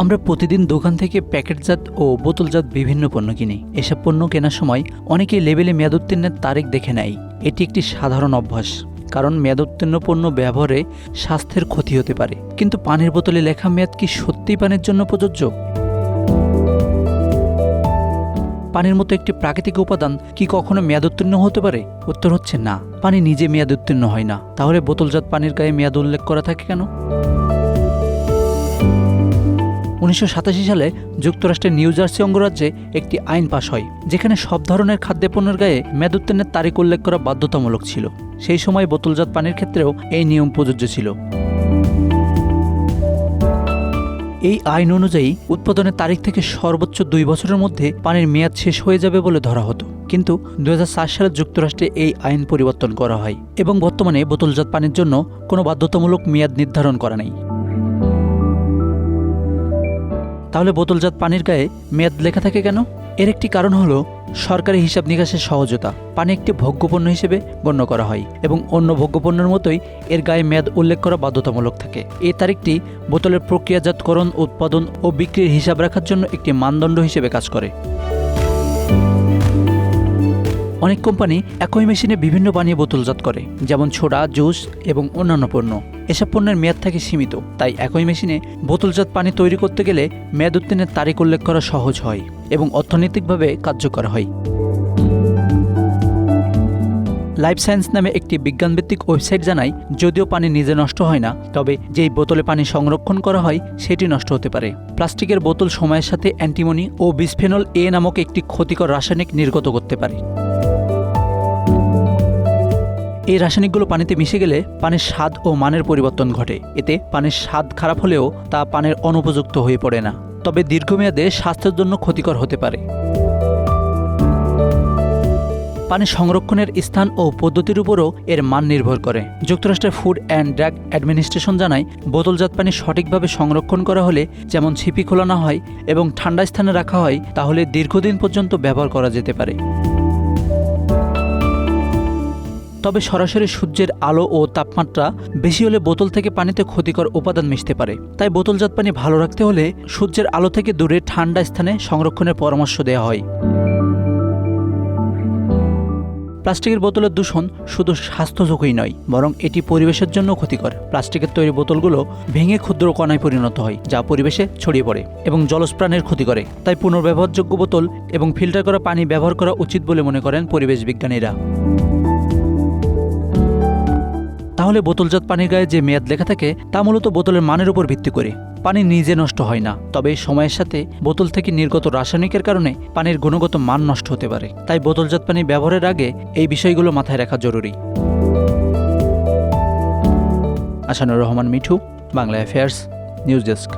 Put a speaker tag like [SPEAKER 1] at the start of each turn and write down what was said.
[SPEAKER 1] আমরা প্রতিদিন দোকান থেকে প্যাকেটজাত ও বোতলজাত বিভিন্ন পণ্য কিনি। এসব পণ্য কেনার সময় অনেকেই লেবেলে মেয়াদোত্তীর্ণের তারিখ দেখে নেয়। এটি একটি সাধারণ অভ্যাস, কারণ মেয়াদ উত্তীর্ণ পণ্য ব্যবহারে স্বাস্থ্যের ক্ষতি হতে পারে। কিন্তু পানির বোতলে লেখা মেয়াদ কি সত্যিই পানির জন্য প্রযোজ্য? পানির মতো একটি প্রাকৃতিক উপাদান কি কখনো মেয়াদ উত্তীর্ণ হতে পারে? উত্তর হচ্ছে না। পানি নিজে মেয়াদ উত্তীর্ণ হয় না। তাহলে বোতলজাত পানির গায়ে মেয়াদ উল্লেখ করা থাকে কেন? উনিশশো সাতাশি সালে যুক্তরাষ্ট্রের নিউ জার্সি অঙ্গরাজ্যে একটি আইন পাশ হয়, যেখানে সব ধরনের খাদ্যপণ্যের গায়ে মেয়াদ উত্তীর্ণের তারিখ উল্লেখ করা বাধ্যতামূলক ছিল। সেই সময় বোতলজাত পানির ক্ষেত্রেও এই নিয়ম প্রযোজ্য ছিল। এই আইন অনুযায়ী উৎপাদনের তারিখ থেকে সর্বোচ্চ দুই বছরের মধ্যে পানির মেয়াদ শেষ হয়ে যাবে বলে ধরা হতো। কিন্তু দু হাজার সাত সালে যুক্তরাষ্ট্রে এই আইন পরিবর্তন করা হয় এবং বর্তমানে বোতলজাত পানির জন্য কোনো বাধ্যতামূলক মেয়াদ নির্ধারণ করা নেই। তাহলে বোতলজাত পানির গায়ে মেয়াদ লেখা থাকে কেন? এর একটি কারণ হলো সরকারি হিসাব নিকাশের সহজতা। পানি একটি ভোগ্যপণ্য হিসেবে গণ্য করা হয় এবং অন্য ভোগ্যপণ্যের মতোই এর গায়ে মেয়াদ উল্লেখ করা বাধ্যতামূলক থাকে। এই তারিখটি বোতলের প্রক্রিয়াজাতকরণ, উৎপাদন ও বিক্রির হিসাব রাখার জন্য একটি মানদণ্ড হিসেবে কাজ করে। অনেক কোম্পানি একই মেশিনে বিভিন্ন পানীয় বোতলজাত করে, যেমন ছোড়া, জুস এবং অন্যান্য পণ্য। এসব পণ্যের মেয়াদ থাকে সীমিত, তাই একই মেশিনে বোতলজাত পানি তৈরি করতে গেলে মেয়াদ উত্তীর্ণের তারিখ উল্লেখ করা সহজ হয় এবং অর্থনৈতিকভাবে কার্যকর হয়। লাইফ সায়েন্স নামে একটি বিজ্ঞানভিত্তিক ওয়েবসাইট জানায়, যদিও পানি নিজে নষ্ট হয় না, তবে যেই বোতলে পানি সংরক্ষণ করা হয়, সেটি নষ্ট হতে পারে। প্লাস্টিকের বোতল সময়ের সাথে অ্যান্টিমনি ও বিসফেনল এ নামক একটি ক্ষতিকর রাসায়নিক নির্গত করতে পারে। এই রাসায়নিকগুলো পানিতে মিশে গেলে পানির স্বাদ ও মানের পরিবর্তন ঘটে। এতে পানির স্বাদ খারাপ হলেও তা পানের অনুপযুক্ত হয়ে পড়ে না। তবে দীর্ঘমেয়াদে স্বাস্থ্যের জন্য ক্ষতিকর হতে পারে। পানি সংরক্ষণের স্থান ও পদ্ধতির উপরও এর মান নির্ভর করে। যুক্তরাষ্ট্রের ফুড অ্যান্ড ড্রাগ অ্যাডমিনিস্ট্রেশন জানায়, বোতলজাত পানি সঠিকভাবে সংরক্ষণ করা হলে যেমন ছিপি খোলানো হয় এবং ঠান্ডা স্থানে রাখা হয়, তাহলে দীর্ঘদিন পর্যন্ত ব্যবহার করা যেতে পারে। তবে সরাসরি সূর্যের আলো ও তাপমাত্রা বেশি হলে বোতল থেকে পানিতে ক্ষতিকর উপাদান মিশতে পারে। তাই বোতলজাত পানি ভালো রাখতে হলে সূর্যের আলো থেকে দূরে ঠান্ডা স্থানে সংরক্ষণের পরামর্শ দেওয়া হয়। প্লাস্টিকের বোতলের দূষণ শুধু স্বাস্থ্য ঝুঁকি নয়, বরং এটি পরিবেশের জন্য ক্ষতিকর। প্লাস্টিকের তৈরি বোতলগুলো ভেঙে ক্ষুদ্র কণায় পরিণত হয়, যা পরিবেশে ছড়িয়ে পড়ে এবং জলস্প্রাণের ক্ষতি করে। তাই পুনর্ব্যবহারযোগ্য বোতল এবং ফিল্টার করা পানি ব্যবহার করা উচিত বলে মনে করেন পরিবেশ বিজ্ঞানীরা। তাহলে বোতলজাত পানির গায়ে যে মেয়াদ লেখা থাকে, তা মূলত বোতলের মানের উপর ভিত্তি করে। পানি নিজে নষ্ট হয় না, তবে সময়ের সাথে বোতল থেকে নির্গত রাসায়নিকের কারণে পানির গুণগত মান নষ্ট হতে পারে। তাই বোতলজাত পানি ব্যবহারের আগে এই বিষয়গুলো মাথায় রাখা জরুরি। Asanur Rahman Mithu, Bangla affairs news desk